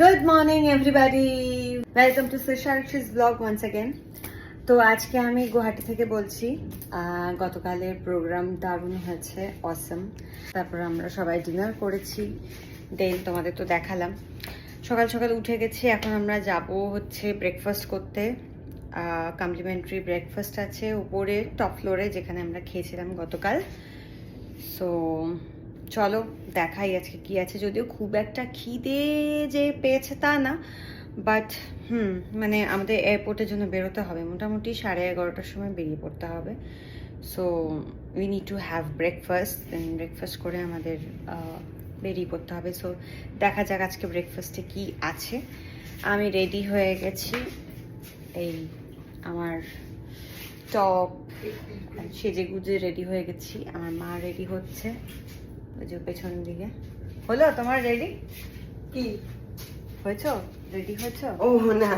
Good morning everybody welcome to সুশারক্ষিস blog once again তো আজকে আমি গুয়াহাটি থেকে বলছি গতকালের প্রোগ্রাম দারুণ হয়েছে অসম তারপর আমরা সবাই ডিনার করেছি। দেন তোমাদের তো দেখালাম। সকাল সকাল উঠে গেছি, এখন আমরা যাব হচ্ছে ব্রেকফাস্ট করতে। কমপ্লিমেন্টারি ব্রেকফাস্ট আছে উপরে টপ ফ্লোরে যেখানে আমরা খেয়েছিলাম গতকাল। সো চলো দেখাই আজকে কি আছে। যদিও খুব একটা খিদে যে পেয়েছে তা না বাট হুম মানে আমাদের এয়ারপোর্টের জন্য বেরোতে হবে। মোটামুটি সাড়ে এগারোটার সময় বেরিয়ে পড়তে হবে। So we need to have breakfast then breakfast করে আমাদের বেরিয়ে পড়তে হবে। সো দেখা যাক আজকে ব্রেকফাস্টে কি আছে। আমি রেডি হয়ে গেছি। এই আমার টপ সেজে গুজে। রেডি হয়ে গেছি। আমার মা রেডি হচ্ছে। ওই যে পেছন দিকে। হলো তোমার রেডি কি? হয়েছো? রেডি হয়েছো? ও না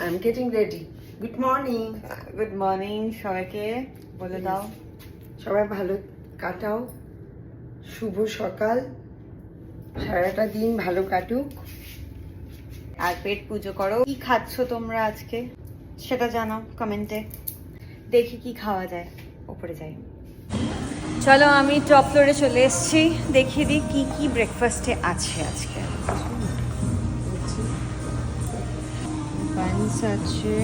I am getting ready good morning good morning সবাইকে বলে দাও। সবাই ভালো কাটাও। শুভ সকাল। সারাটা দিন ভালো কাটুক। আর পেট পুজো করো। কি খাচ্ছ তোমরা আজকে? সেটা জানাও কমেন্টে। দেখি কি খাওয়া যায়। ওপরে যাই। চলো আমি টপ ফ্লোরে চলে এসেছি, দেখিয়ে দিই কি কি ব্রেকফাস্টে আছে আজকে। বান্স আছে।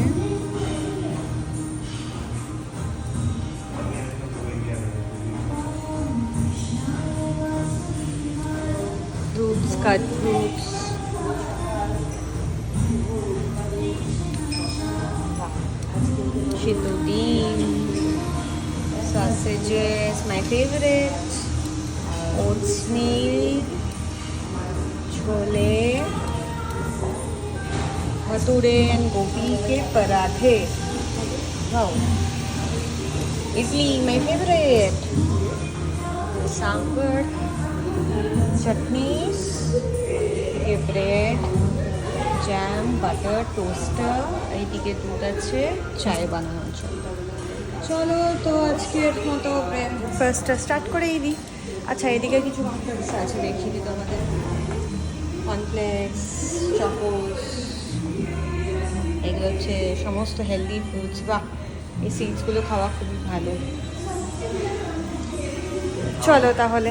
ফ্রুটস সিদ্ধ ডিম sausages my favorite oats meal chole bhature and गोभी के पराठे wow idli my favorite sambar chutneys ये ব্রেড জ্যাম বাটার টোস্টার এইদিকে দুধ আছে চায় বানানোর জন্য চলো, তো আজকের মতো ব্রেকফাস্টটা স্টার্ট করেই দিই। আচ্ছা এদিকে কিছু কমপ্লেক্স আছে দেখিয়ে দিই তোমাদের। কমপ্লেক্স চকোস এগুলো হচ্ছে সমস্ত হেলদি ফুডস বা এই সিডসগুলো খাওয়া খুবই ভালো। চলো তাহলে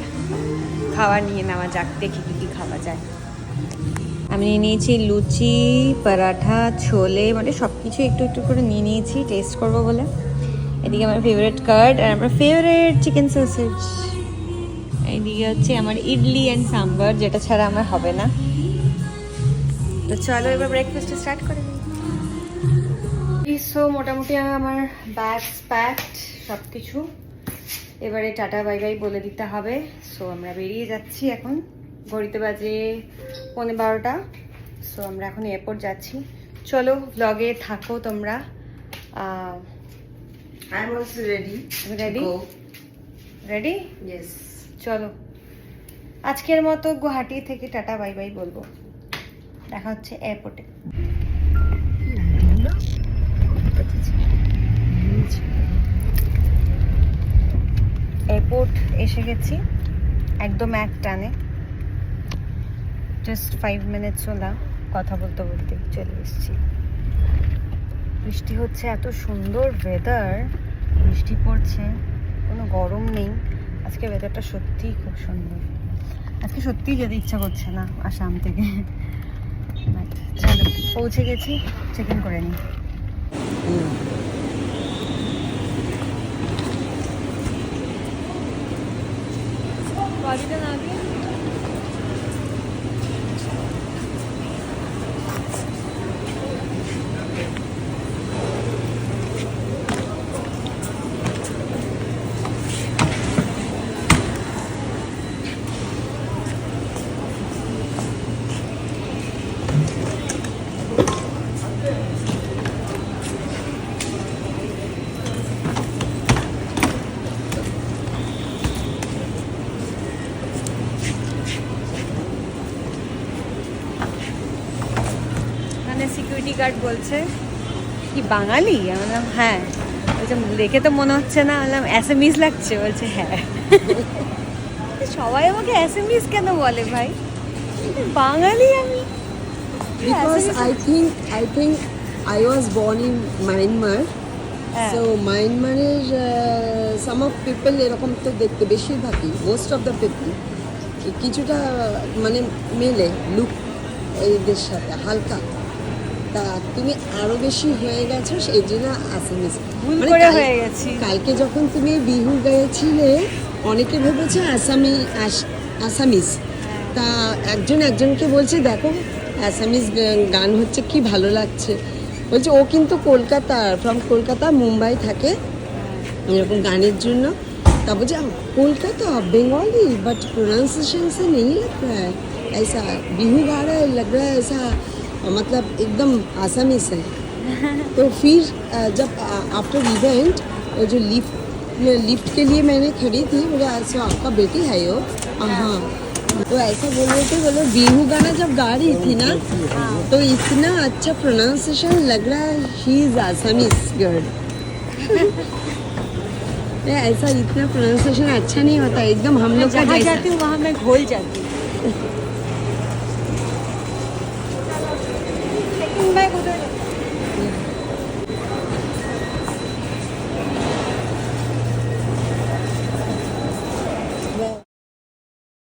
খাবার নিয়ে নেওয়া যাক, দেখি কী কী খাওয়া যায়। আমি নিয়ে নিয়েছি লুচি, পরাঠা, ছোলে মানে সব কিছু একটু একটু করে নিয়ে নিয়েছি টেস্ট করব বলে। এদিকে আমার ফেভারিট কার্ড আর আমার ফেভারিট চিকেন সসেজ এইদিকে হচ্ছে আমার ইডলি অ্যান্ড সাম্বার যেটা ছাড়া আমার হবে না। তো চলো এবার ব্রেকফাস্ট স্টার্ট করে সো মোটামুটি আমার ব্যাগস প্যাকড সব কিছু এবারে টাটা বাই বাই বলে দিতে হবে। সো আমরা বেরিয়ে যাচ্ছি এখন। ঘড়িতে বাজে পৌনে বারোটা। সো আমরা এখন এয়ারপোর্ট যাচ্ছি। চলো ব্লগে থাকো তোমরা। I am also ready Ready? Ready yes চলো। আজকের মতো গুয়াহাটি থেকে টাটা বাই বাই বলব। দেখা হচ্ছে এয়ারপোর্টে। এয়ারপোর্ট এসে গেছি একদম এক টানে। জাস্ট ফাইভ মিনিটস হলাম কথা বলতে বলতে চলে এসেছি। বৃষ্টি হচ্ছে, এত সুন্দর ওয়েদার বৃষ্টি পড়ছে, কোনো গরম নেই। আজকে ওয়েদারটা সত্যিই খুব সুন্দর। আজকে সত্যিই যেতে ইচ্ছা করছে না আসাম থেকে। চলো, পৌঁছে গেছি চেক ইন করে নিই। বাড়িটা না গার্ড বলছে কি বাঙালি? আমি বললাম হ্যাঁ। বলছে দেখে তো মনে হচ্ছে না। বললাম অ্যাসামিস লাগছে? বলছে হ্যাঁ। সবাই আমাকে অ্যাসামিস কেন বলে ভাই? বাঙালি আমি। I think I think I was born in Myanmar. হ্যাঁ। So মায়ানমারের সাম অফ পিপল এরকম তো দেখতে বেশিরভাগই মোস্ট অফ দ্য পিপল কিছুটা মানে মেলে লুক এদের সাথে হালকা। তা তুমি আরো বেশি হয়ে গেছো সেই জন্য আসামিস ভুল মানে করে কাল- হয়ে গেছি। কালকে যখন তুমি বিহু গেছিলে অনেকে ভেবেছে আসামি আস- আসামিস তা একজন একজনকে বলছে দেখো আসামিস গা- গান হচ্ছে কি ভালো লাগছে বলছে ও কিন্তু কলকাতার ফ্রম কলকাতা মুম্বাই থাকে এরকম গানের জন্য তা বলছে "আহ, কলকাতা बंगाली बट प्रोनाउंसिएशन से नहीं लग रहा है ऐसा बिहू गा रहा है लग रहा है ऐसा मतलब एकदम आसामी से। तो फिर जब आफ्टर इवेंट जो लिफ्ट लिफ्ट के लिए मैंने खड़ी थी बोले अच्छा आपका बेटी है यो? हाँ तो ऐसा बोल रहे थे बोलो बिहू गाना जब गा रही थी ना तो इतना अच्छा प्रोनाउंसिएशन लग रहा है शी इज़ आसामीज गर्ल ऐसा इतना प्रोनाउंसिएशन अच्छा नहीं होता एकदम हम लोग का जाती हूँ वहाँ मैं घोल जाती हूँ।